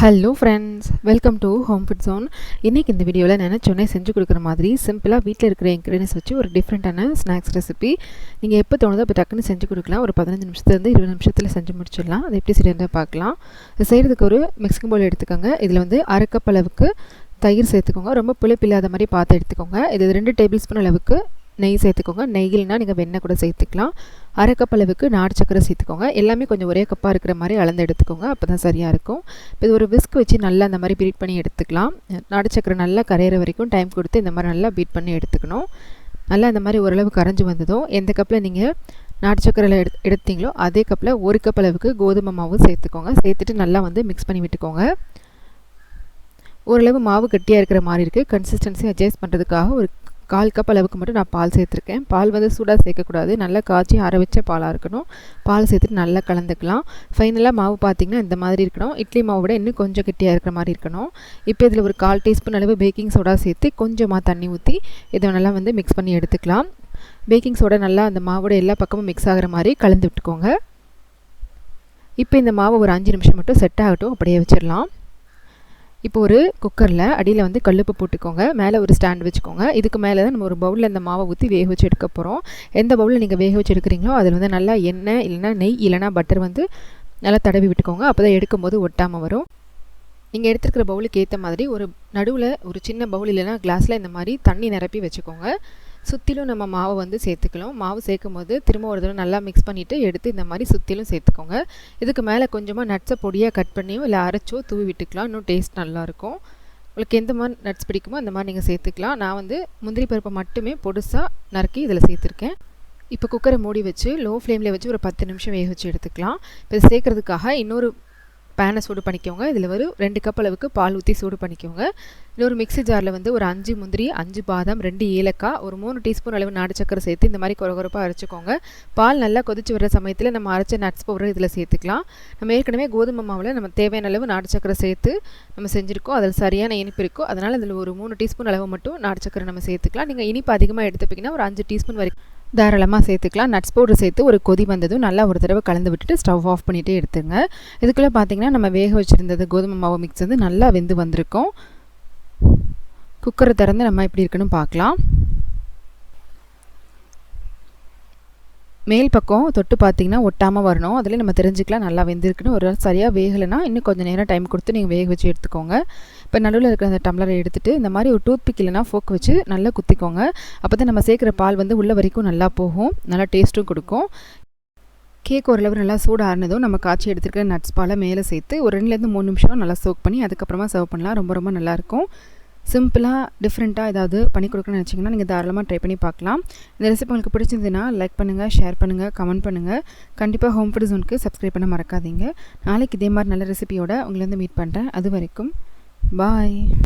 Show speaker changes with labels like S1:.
S1: Hello friends welcome to home food zone இன்றைக்கி இந்த வீடியோவில் நினச்சோன்னே செஞ்சு கொடுக்குற மாதிரி சிம்பிளாக வீட்டில் இருக்கிற இன்க்ரீடியன்ஸ் வச்சு ஒரு டிஃப்ரெண்ட்டான ஸ்நாக்ஸ் ரெசிபி நீங்கள் எப்போ தோணுதோ அப்போ டக்குன்னு செஞ்சு கொடுக்கலாம். ஒரு பதினஞ்சு நிமிஷத்துலேருந்து இருபது நிமிஷத்தில் செஞ்சு முடிச்சிடலாம். அது எப்படி செய்யறதை பார்க்கலாம். செய்கிறதுக்கு ஒரு மிக்சிங் பவுல் எடுத்துக்கோங்க. இதில் வந்து அரை கப் அளவுக்கு தயிர் சேர்த்துக்கோங்க. ரொம்ப புளிப்பு இல்லாத மாதிரி பார்த்து எடுத்துக்கோங்க. இது ரெண்டு டேபிள் ஸ்பூன் அளவுக்கு நெய் சேர்த்துக்கோங்க. நெய்யில்னால் நீங்கள் வெண்ணெய் கூட சேர்த்துக்கலாம். அரை கப் அளவுக்கு நாடு சக்கரை சேர்த்துக்கோங்க. எல்லாமே கொஞ்சம் ஒரே கப்பாக இருக்கிற மாதிரி அளந்து எடுத்துக்கோங்க. அப்போ தான் சரியாக இருக்கும். இப்போ இது ஒரு விஸ்க் வச்சு நல்லா அந்த மாதிரி பீட் பண்ணி எடுத்துக்கலாம். நாட்டு சக்கரை நல்லா கரையிற வரைக்கும் டைம் கொடுத்து இந்த மாதிரி நல்லா பீட் பண்ணி எடுத்துக்கணும். நல்லா இந்த மாதிரி ஓரளவு கரைஞ்சி வந்ததும் எந்த கப்பில் நீங்கள் நாட்டு சக்கரையில் எடு எடுத்தீங்களோ அதே கப்பில் ஒரு கப் அளவுக்கு கோதுமை மாவு சேர்த்துக்கோங்க. சேர்த்துட்டு நல்லா வந்து மிக்ஸ் பண்ணி விட்டுக்கோங்க. ஓரளவு மாவு கட்டியாக இருக்கிற மாதிரி இருக்குது கன்சிஸ்டன்சி அட்ஜஸ்ட் பண்ணுறதுக்காக ஒரு கால் கப் அளவுக்கு மட்டும் நான் பால் சேர்த்துருக்கேன். பால் வந்து சூடாக சேர்க்கக்கூடாது. நல்லா காய்ச்சி ஆற வச்ச பாலாக இருக்கணும். பால் சேர்த்துட்டு நல்லா கலந்துக்கலாம். ஃபைனலாக மாவு பார்த்திங்கன்னா இந்த மாதிரி இருக்கணும். இட்லி மாவு விட இன்னும் கொஞ்சம் கெட்டியாக இருக்கிற மாதிரி இருக்கணும். இப்போ இதில் ஒரு கால் டீஸ்பூன் அளவு பேக்கிங் சோடா சேர்த்து கொஞ்சமாக தண்ணி ஊற்றி இதை நல்லா வந்து மிக்ஸ் பண்ணி எடுத்துக்கலாம். பேக்கிங் சோடா நல்லா அந்த மாவோட எல்லா பக்கமும் மிக்ஸ் ஆகிற மாதிரி கலந்து விட்டுக்கோங்க. இப்போ இந்த மாவு ஒரு அஞ்சு நிமிஷம் மட்டும் செட் ஆகட்டும். அப்படியே வச்சிடலாம். இப்போ ஒரு குக்கரில் அடியில் வந்து கல்லுப்பு போட்டுக்கோங்க. மேலே ஒரு ஸ்டாண்ட் வச்சுக்கோங்க. இதுக்கு மேலே தான் நம்ம ஒரு பவுலில் இந்த மாவை ஊற்றி வேக வச்சு எடுக்க போகிறோம் எந்த பவுலில் நீங்கள் வேக வச்சு எடுக்கிறீங்களோ அதில் வந்து நல்லா எண்ணெய் இல்லைனா நெய் இல்லைனா பட்டர் வந்து நல்லா தடவி விட்டுக்கோங்க. அப்போ தான் எடுக்கும்போது ஒட்டாமல் வரும். நீங்கள் எடுத்துருக்கிற பவுலுக்கு ஏற்ற மாதிரி ஒரு நடுவில் ஒரு சின்ன பவுல் இல்லைனா கிளாஸில் இந்த மாதிரி தண்ணி நிரப்பி வச்சுக்கோங்க. சுற்றிலும் நம்ம மாவை வந்து சேர்த்துக்கலாம். மாவு சேர்க்கும் போது திரும்ப ஒரு தடவை நல்லா மிக்ஸ் பண்ணிவிட்டு எடுத்து இந்த மாதிரி சுற்றிலும் சேர்த்துக்கோங்க. இதுக்கு மேலே கொஞ்சமாக நட்ஸை பொடியாக கட் பண்ணியோ இல்லை அரைச்சோ தூவி விட்டுக்கலாம். இன்னும் டேஸ்ட் நல்லாயிருக்கும். உங்களுக்கு எந்த மாதிரி நட்ஸ் பிடிக்குமோ அந்த மாதிரி நீங்கள் சேர்த்துக்கலாம். நான் வந்து முந்திரி பருப்பை மட்டுமே பொடுசாக நறுக்கி இதில் சேர்த்துருக்கேன். இப்போ குக்கரை மூடி வச்சு லோ ஃப்ளேமில் வச்சு ஒரு பத்து நிமிஷம் வேக வச்சு எடுத்துக்கலாம். இப்போ சேர்க்குறதுக்காக இன்னொரு பேனை சூடு பண்ணிக்கோங்க. இதில் ஒரு ரெண்டு கப் அளவுக்கு பால் ஊற்றி சூடு பண்ணிக்கோங்க. இன்னொரு மிக்ஸி ஜாரில் வந்து ஒரு அஞ்சு முந்திரி அஞ்சு பாதாம் ரெண்டு ஏலக்காய் ஒரு மூணு டீஸ்பூன் அளவு நாடு சக்கரை சேர்த்து இந்த மாதிரி குறகுறப்பாக அரைச்சிக்கோங்க. பால் நல்லா கொதிச்சு வர சமயத்தில் நம்ம அரைச்ச நட்ஸ் பவுடர் இதில் சேர்த்துக்கலாம். நம்ம ஏற்கனவே கோதுமை மாவில் நம்ம தேவையான அளவு நாடு சக்கரை சேர்த்து நம்ம செஞ்சுருக்கோம். அதில் சரியான இனிப்பு இருக்கும் அதனால் அதில் ஒரு மூணு டீஸ்பூன் அளவு மட்டும் நாடு சக்கரை நம்ம சேர்த்துக்கலாம். நீங்கள் இனிப்பு அதிகமாக எடுத்துப்பீங்கன்னா ஒரு அஞ்சு டீஸ்பூன் வரைக்கும் தாராளமாக சேர்த்துக்கலாம். நட்ஸ் பவுடர் சேர்த்து ஒரு கொதி வந்ததும் நல்லா ஒரு தடவை கலந்து விட்டுட்டு ஸ்டவ் ஆஃப் பண்ணிகிட்டே எடுத்துங்க. இதுக்குள்ளே பார்த்தீங்கன்னா நம்ம வேக வச்சுருந்தது கோதுமை மாவு மிக்ஸ் வந்து நல்லா வெந்து வந்திருக்கும். குக்கரை திறந்து நம்ம எப்படி இருக்குன்னு பார்க்கலாம் மேல் பக்கம் தொட்டு பார்த்தீங்கன்னா ஒட்டாமல் வரணும். அதில் நம்ம தெரிஞ்சுக்கலாம் நல்லா வெந்திருக்குன்னு ஒரு சரியாக வேகலைன்னா இன்னும் கொஞ்சம் நேரம் டைம் கொடுத்து நீங்கள் வேக வச்சு எடுத்துக்கோங்க. இப்போ நடுவில் இருக்கிற அந்த டம்ளரை எடுத்துகிட்டு இந்த மாதிரி ஒரு டூத் பிக் இல்லைனா ஃபோக் வச்சு நல்லா குத்திக்கோங்க. அப்போ தான் நம்ம சேர்க்குற பால் வந்து உள்ள வரைக்கும் நல்லா போகும். நல்லா டேஸ்ட்டும் கொடுக்கும். கேக் ஓரளவு நல்லா சூடு ஆறினதும் நம்ம காய்ச்சி எடுத்துருக்கிற நட்ஸ் பாலை மேலே சேர்த்து ஒரு ரெண்டுலேருந்து மூணு நிமிஷம் நல்லா சோக் பண்ணி அதுக்கப்புறமா சர்வ் பண்ணலாம். ரொம்ப ரொம்ப நல்லாயிருக்கும் சிம்பிளாக டிஃப்ரெண்ட்டாக ஏதாவது பண்ணி கொடுக்கணும்னு நினச்சிங்கன்னா நீங்கள் தாராளமாக ட்ரை பண்ணி பார்க்கலாம். இந்த ரெசிபி உங்களுக்கு பிடிச்சிருந்ததுன்னா லைக் பண்ணுங்கள் ஷேர் பண்ணுங்கள் கமெண்ட் பண்ணுங்கள் கண்டிப்பாக ஹோம் ஃபுட் ஜோனுக்கு சப்ஸ்கிரைப் பண்ண மறக்காதீங்க. நாளைக்கு இதே மாதிரி நல்ல ரெசிபியோட உங்களை வந்து மீட் பண்ணுறேன் அது வரைக்கும் பாய்